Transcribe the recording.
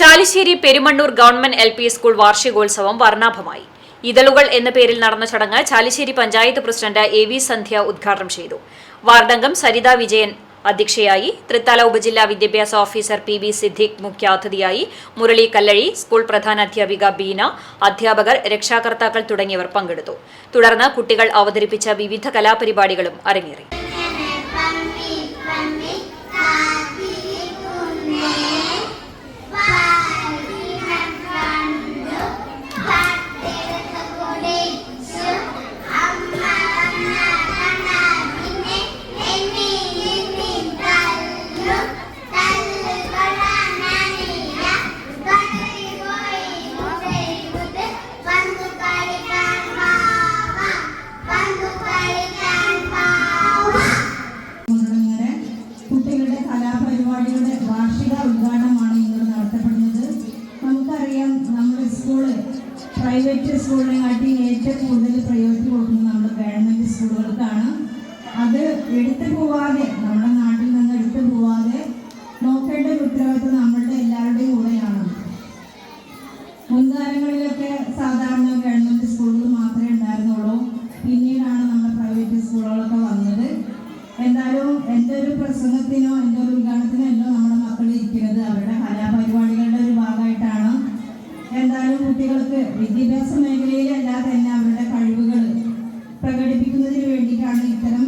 Chalissery Perumannur government L P school വാർഷികോത്സവം വർണാഭമായി. ഇതളുകൾ എന്ന പേരിൽ നടന്ന ചടങ്ങ് Chalissery panchayat president A V Sandhya ഉദ്ഘാടനം ചെയ്തു. വാർഡംഗം സരിത വിജയൻ അധ്യക്ഷയായി തൃത്താല ഉപജില്ലാ വിദ്യാഭ്യാസ ഓഫീസർ പി ബി സിദ്ദിഖ് മുഖ്യാതിഥിയായി മുരളി കല്ലഴി സ്കൂൾ പ്രധാന അധ്യാപിക ബീന അധ്യാപകർ രക്ഷാകർത്താക്കൾ തുടങ്ങിയവർ പങ്കെടുത്തു. തുടർന്ന് കുട്ടികൾ അവതരിപ്പിച്ച വിവിധ കലാപരിപാടികളും അരങ്ങേറി. കുട്ടികളുടെ കലാപരിപാടികളുടെ വാർഷിക ഉദ്ഘാടനമാണ് ഇന്ന് നടത്തപ്പെടുന്നത്. നമുക്കറിയാം നമ്മുടെ സ്കൂൾ പ്രൈവറ്റ് സ്കൂളിനെക്കാട്ടി ഏറ്റവും കൂടുതൽ പ്രയോജനം കൊടുക്കുന്നത് നമ്മുടെ ഗവൺമെന്റ് സ്കൂളുകൾക്കാണ് അത് എടുത്തു പോവാതെ നമ്മുടെ നാട്ടിൽ നിന്ന് എടുത്തു പോവാതെ എന്നാലും എന്റെ ഒരു പ്രസംഗത്തിനോ എന്റെ ഒരു ഉദ്ഘാടനത്തിനോ അല്ലോ നമ്മുടെ മക്കൾ ഇരിക്കുന്നത്. അവരുടെ കലാപരിപാടികളുടെ ഒരു ഭാഗമായിട്ടാണ് എന്തായാലും കുട്ടികൾക്ക് വിദ്യാഭ്യാസ മേഖലയിലല്ലാതെ തന്നെ അവരുടെ കഴിവുകൾ പ്രകടിപ്പിക്കുന്നതിന് വേണ്ടിയിട്ടാണ് ഇത്തരം